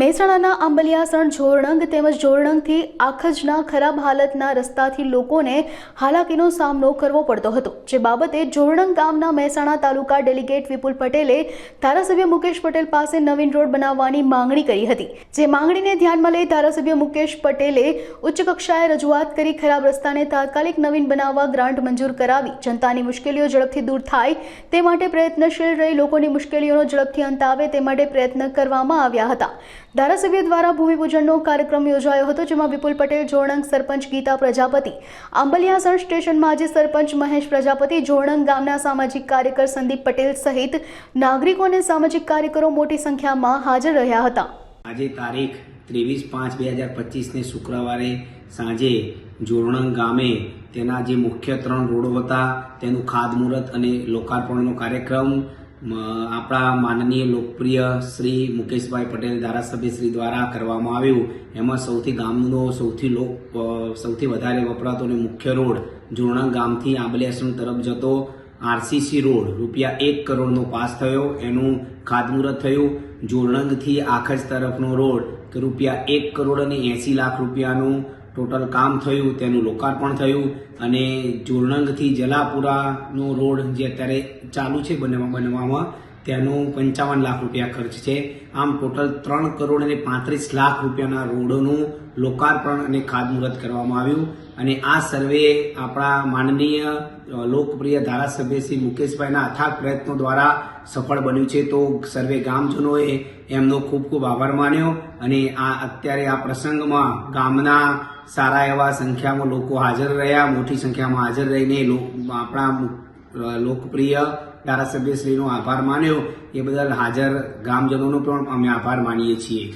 મહેસાણાના આંબલિયાસણ જોરણંગ તેમજ જોરણંગથી આખજના ખરાબ હાલતના રસ્તાથી લોકોને હાલાકીનો સામનો કરવો પડતો હતો. જે બાબતે જોરણંગ ગામના મહેસાણા તાલુકા ડેલિગેટ વિપુલ પટેલે ધારાસભ્ય મુકેશ પટેલ પાસે નવીન રોડ બનાવવાની માંગણી કરી હતી. જે માંગણીને ધ્યાનમાં લઈ ધારાસભ્ય મુકેશ પટેલે ઉચ્ચ કક્ષાએ રજૂઆત કરી ખરાબ રસ્તાને તાત્કાલિક નવીન બનાવવા ગ્રાન્ટ મંજૂર કરાવી. જનતાની મુશ્કેલીઓ ઝડપથી દૂર થાય તે માટે પ્રયત્નશીલ રહી લોકોની મુશ્કેલીઓનો ઝડપથી અંત આવે તે માટે પ્રયત્ન કરવામાં આવ્યા હતા. ધારાસભ્ય દ્વારા ભૂમિપૂજનનો કાર્યક્રમ યોજાયો હતો, જેમાં વિપુલ પટેલ, જોરણંગ સરપંચ ગીતા પ્રજાપતિ આંબલિયાસણ સ્ટેશનમાં આજે સરપંચ મહેશ પ્રજાપતિ, જોરણંગ ગામના સામાજિક કાર્યકર સંદીપ પટેલ સહિત નાગરિકો અને સામાજિક કાર્યકરો મોટી સંખ્યામાં હાજર રહ્યા હતા. આજે તારીખ ત્રેવીસ પાંચ બે હજાર પચીસને શુક્રવારે સાંજે જોરણંગ ગામે તેના જે મુખ્ય ત્રણ રોડો હતા, તેનું ખાતમુહૂર્ત અને લોકાર્પણનો કાર્યક્રમ આપણા માનનીય લોકપ્રિય શ્રી મુકેશભાઈ પટેલ ધારાસભ્ય શ્રી દ્વારા કરવામાં આવ્યું. એમાં સૌથી ગામનો સૌથી લોક સૌથી વધારે વપરાતો અને મુખ્ય રોડ જોરણંગ ગામથી આંબલિયાસણ તરફ જતો આરસીસી રોડ રૂપિયા એક કરોડનો પાસ થયો. એનું ખાતમુહૂર્ત થયું. જોરણંગથી આખજ તરફનો રોડ કે રૂપિયા એક કરોડ અને એંસી લાખ રૂપિયાનું ટોટલ કામ થયું, તેનું લોકાર્પણ થયું અને જોરણંગથી જલાપુરાનો રોડ જે અત્યારે ચાલુ છે, બનવા બનવામાં તેનું પંચાવન લાખ રૂપિયા ખર્ચ છે. આમ ટોટલ ત્રણ કરોડ અને પાંત્રીસ લાખ રૂપિયાના રોડોનું લોકાર્પણ અને ખાતમુહૂર્ત કરવામાં આવ્યું. અને આ સર્વે આપણા માનનીય લોકપ્રિય ધારાસભ્ય શ્રી મુકેશભાઈના અથાગ પ્રયત્નો દ્વારા સફળ બન્યું છે. તો સર્વે ગામજનોએ એમનો ખૂબ ખૂબ આભાર માન્યો. અને આ અત્યારે આ પ્રસંગમાં ગામના સારા એવા સંખ્યામાં લોકો હાજર રહ્યા, મોટી સંખ્યામાં હાજર રહીને આપણા લોકપ્રિય ધારાસભ્યશ્રીનો આભાર માન્યો. એ બદલ હાજર ગામજનોનો પણ અમે આભાર માનીએ છીએ.